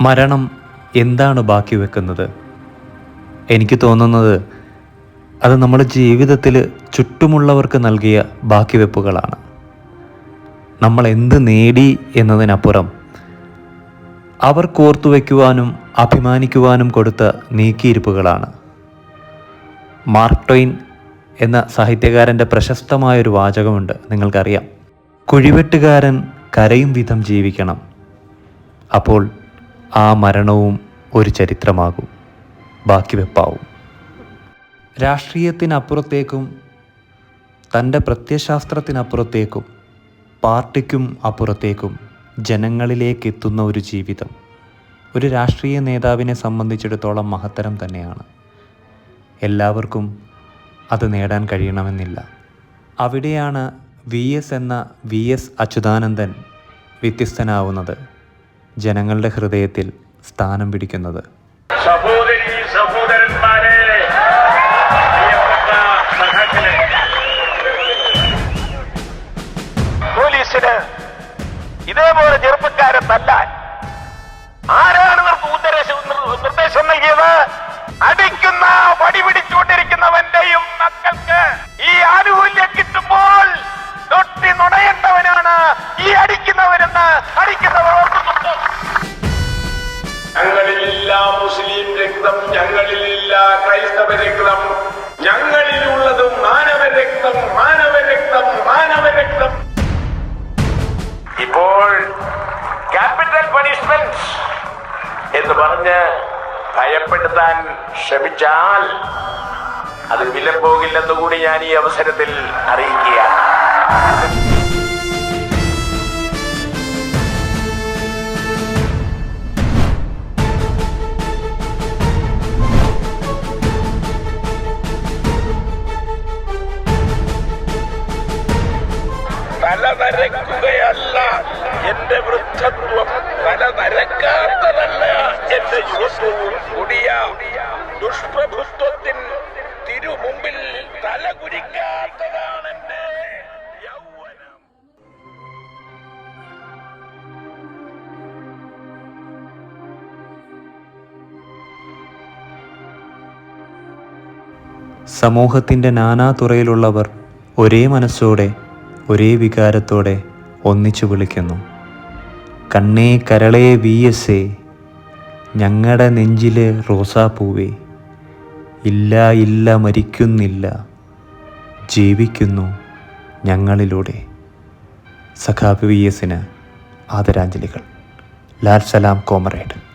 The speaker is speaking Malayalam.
മരണം എന്താണ് ബാക്കി വെക്കുന്നത്? എനിക്ക് തോന്നുന്നത് അത് നമ്മുടെ ജീവിതത്തിൽ ചുറ്റുമുള്ളവർക്ക് നൽകിയ ബാക്കി വെപ്പുകളാണ്. നമ്മൾ എന്ത് നേടി എന്നതിനപ്പുറം അവർ കോർത്തു വയ്ക്കുവാനും അഭിമാനിക്കുവാനും കൊടുത്ത നീക്കിയിരിപ്പുകളാണ്. മാർക്ക് ട്വൈൻ എന്ന സാഹിത്യകാരന്റെ പ്രശസ്തമായൊരു വാചകമുണ്ട് നിങ്ങൾക്കറിയാം. കുഴിവെട്ടുകാരൻ കരയും വിധം ജീവിക്കണം. അപ്പോൾ ആ മരണവും ഒരു ചരിത്രമാകും. ബാക്കി വെപ്പാവും. രാഷ്ട്രീയത്തിനപ്പുറത്തേക്കും തന്റെ പ്രത്യശാസ്ത്രത്തിനപ്പുറത്തേക്കും പാർട്ടിക്കും അപ്പുറത്തേക്കും ജനങ്ങളിലേക്ക് എത്തുന്ന ഒരു ജീവിതം ഒരു രാഷ്ട്രീയ നേതാവിനെ സംബന്ധിച്ചിടത്തോളം മഹത്തരം തന്നെയാണ്. എല്ലാവർക്കും അത് നേടാൻ കഴിയണമെന്നില്ല. അവിടെയാണ് വി എസ് എന്ന വി എസ് അച്യുതാനന്ദൻ വ്യത്യസ്തനാവുന്നത്. ജനങ്ങളുടെ ഹൃദയത്തിൽ സ്ഥാനം പിടിക്കുന്നത്. സഹോദരി സഹോദരന്മാരെ ഇതേപോലെ ചെറുപ്പക്കാരെ തല്ലാൻ ഞങ്ങളിലില്ല മുസ്ലിം രക്തം ഞങ്ങളിലില്ല ക്രൈസ്തവ രക്തം ഞങ്ങളിലുള്ളത് മാനവ രക്തം മാനവ രക്തം മാനവ രക്തം. ഇപ്പോൾ ക്യാപിറ്റൽ പണിഷ്മെന്റ് എന്ന് പറഞ്ഞ് ഭയപ്പെടുത്താൻ ശ്രമിച്ചാൽ അത് വില പോകില്ലെന്ന് കൂടി ഞാൻ ഈ അവസരത്തിൽ അറിയിക്കുകയാണ്. തല നരക്കുകയല്ല എന്റെ വൃദ്ധത്വം തലനരക്കാത്തതല്ല എന്റെ യുവത്വവും കൊടിയ ദുഷ്പ്രഭുത്വത്തിൻ തിരുമുമ്പിൽ തലകുരിക്കാത്തതാണ് എന്റെ സമൂഹത്തിന്റെ നാനാതുറയിലുള്ളവർ ഒരേ മനസ്സോടെ ഒരേ വികാരത്തോടെ ഒന്നിച്ചു വിളിക്കുന്നു. കണ്ണേ കരളേ വി എസ് എ ഞങ്ങളുടെ നെഞ്ചിലെ റോസാപ്പൂവേ ഇല്ല ഇല്ല മരിക്കുന്നില്ല ജീവിക്കുന്നു ഞങ്ങളിലൂടെ. സഖാബ് വി എസിന് ആദരാഞ്ജലികൾ. ലാൽ സലാം കോമറേഡ്.